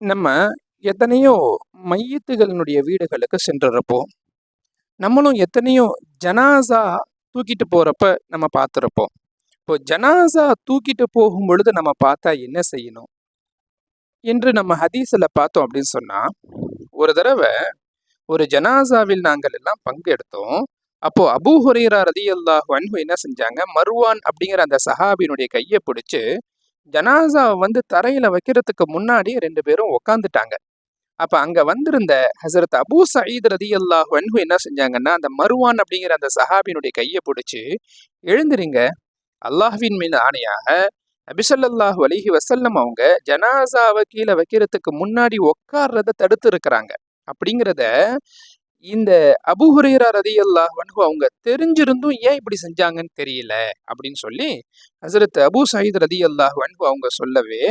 நம்ம எத்தனையோ மையத்துகளினுடைய வீடுகளுக்கு சென்றிருப்போம். நம்மளும் எத்தனையோ ஜனாசா தூக்கிட்டு போறப்ப நம்ம பார்த்துருப்போம். இப்போ ஜனாசா தூக்கிட்டு போகும் பொழுது நம்ம பார்த்தா என்ன செய்யணும்? என்று நம்ம ஹதீஸில் பார்த்தோம் அப்படின்னு சொன்னா ஒரு தடவை ஒரு ஜனாசாவில் நாங்கள் எல்லாம் பங்கெடுத்தோம். அப்போ அபு ஹுரைரா ரதி அல்லாஹ் என்ன செஞ்சாங்க? மருவான் அப்படிங்கிற அந்த சஹாபியினுடைய கையை பிடிச்சு ஜனாசாவை வந்து தரையில வைக்கிறதுக்கு முன்னாடி ரெண்டு பேரும் உக்காந்துட்டாங்க. அப்ப அங்க வந்திருந்த ஹசரத் அபூ சயீத் ரதி அல்லாஹ் வன்ஹு என்ன செஞ்சாங்கன்னா அந்த மருவான் அப்படிங்கிற அந்த சஹாபினுடைய கையை பிடிச்சி எழுந்துறீங்க அல்லாஹ்வின் மீது ஆணையாக நபிசல்லாஹு அலிஹி வசல்லம் அவங்க ஜனாசாவை கீழே வைக்கிறதுக்கு முன்னாடி உட்கார்றத தடுத்து இருக்கிறாங்க. அப்படிங்கிறத இந்த அபுஹுரேரா ரதி அல்லாஹ் வன்ஹு அவங்க தெரிஞ்சிருந்தும் ஏன் இப்படி செஞ்சாங்கன்னு தெரியல அப்படின்னு சொல்லி ஹசரத் அபு சயீத் ரதி அல்லாஹ் வன்ஹு அவங்க சொல்லவே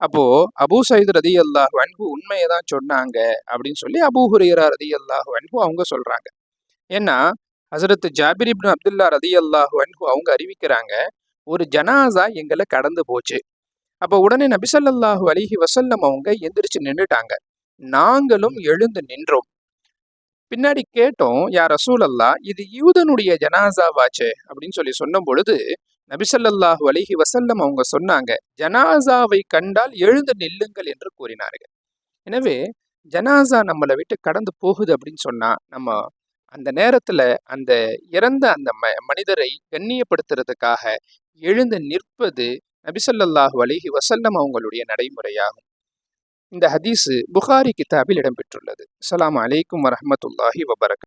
அப்போ அபு சயீத் ரதி அல்லாஹ் வன்ஹு உண்மையை தான் சொன்னாங்க அப்படின்னு சொல்லி அபு ஹுரேரா ரதி அல்லாஹ் வன்ஹு அவங்க சொல்றாங்க. ஏன்னா ஹசரத் ஜாபிர் இப்னு அப்துல்லா ரதி அல்லாஹ் வன்ஹு அவங்க அறிவிக்கிறாங்க ஒரு ஜனாசா எங்களை கடந்து போச்சு. அப்போ உடனே நபிசல்லாஹு அலிஹி வசல்லம் அவங்க எந்திரிச்சு நின்றுட்டாங்க நாங்களும் எழுந்து நின்றோம். பின்னாடி கேட்டோம் யார் ரசூல் அல்லா இது யூதனுடைய ஜனாசாவாச்சே? அப்படின்னு சொல்லி சொன்ன பொழுது நபிசல்லாஹு அலிஹி வசல்லம் அவங்க சொன்னாங்க ஜனாசாவை கண்டால் எழுந்து நில்லுங்கள் என்று கூறினார்கள். எனவே ஜனாசா நம்மளை விட்டு கடந்து போகுது அப்படின்னு சொன்னா நம்ம அந்த நேரத்துல அந்த இறந்த அந்த ம மனிதரை கண்ணியப்படுத்துறதுக்காக எழுந்து நிற்பது நபிசல்லாஹு அலிஹி வசல்லம் அவங்களுடைய நடைமுறையாகும். இந்த ஹதீஸு புகாரி கிதாபில் இடம்பெற்றுள்ளது. அலாம் அலைக்கும் வரமத்துல்லாஹி வபரக்